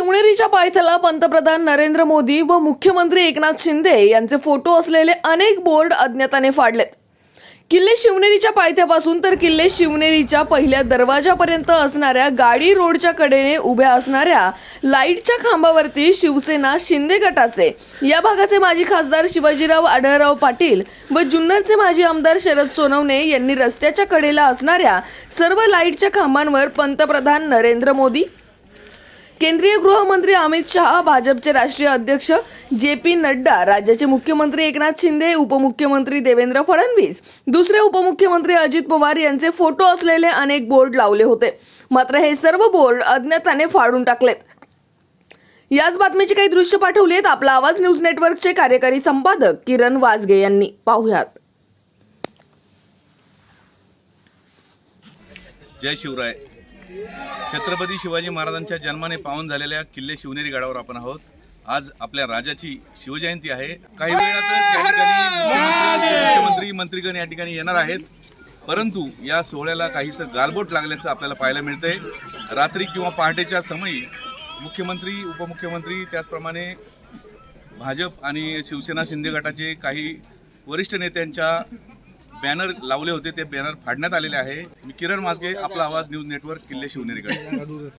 शिवनेरीच्या पायथ्याला पंतप्रधान नरेंद्र मोदी व मुख्यमंत्री एकनाथ शिंदे यांचे फोटो असलेले अनेक बोर्ड अज्ञाताने फाडलेत. किल्ले शिवनेरीच्या पायथ्यापासून तर किल्ले शिवनेरीच्या पहिल्या दरवाजापर्यंत असणाऱ्या गाडी रोडच्या कडेने उभ्या असणाऱ्या लाईटच्या खांबावरती शिवसेना शिंदे गटाचे. या भागाचे माजी खासदार शिवाजीराव आढळराव पाटील व जुन्नरचे माजी आमदार शरद सोनवणे यांनी रस्त्याच्या कडेला असणाऱ्या सर्व लाईटच्या खांबांवर पंतप्रधान नरेंद्र मोदी केंद्रीय गृहमंत्री अमित शहा भाजपचे राष्ट्रीय अध्यक्ष जे पी नड्डा राज्याचे मुख्यमंत्री एकनाथ शिंदे उपमुख्यमंत्री देवेंद्र फडणवीस दुसरे उपमुख्यमंत्री अजित पवार यांचे फोटो असलेले अनेक बोर्ड लावले होते. मात्र हे सर्व बोर्ड अज्ञाताने फाडून टाकलेत. याच बातमीची काही दृश्य पाठवली आहेत आपला आवाज न्यूज नेटवर्कचे कार्यकारी संपादक किरण वाजगे यांनी. पाहुयात. जय शिवराय. छत्रपती शिवाजी महाराजांच्या जन्माने पावन झालेल्या किल्ले शिवनेरी गडावर आपण आहोत. आज आपल्या राजाची शिवजयंती आहे. काही वेळातच या ठिकाणी मुख्यमंत्री मुख्यमंत्री मंत्रीगण या ठिकाणी येणार आहेत. परंतु या सोहळ्याला काहीसं गालबोट लागल्याचं आपल्याला पाहायला मिळतंय. रात्री किंवा पहाटेच्या समयी मुख्यमंत्री उपमुख्यमंत्री त्याचप्रमाणे भाजप आणि शिवसेना शिंदे गटाचे काही वरिष्ठ नेत्यांच्या बॅनर लावले होते ते बॅनर फाडण्यात आलेले आहे. मी किरण मासगे आपला आवाज न्यूज नेटवर्क किल्ले शिवनेरीकडे.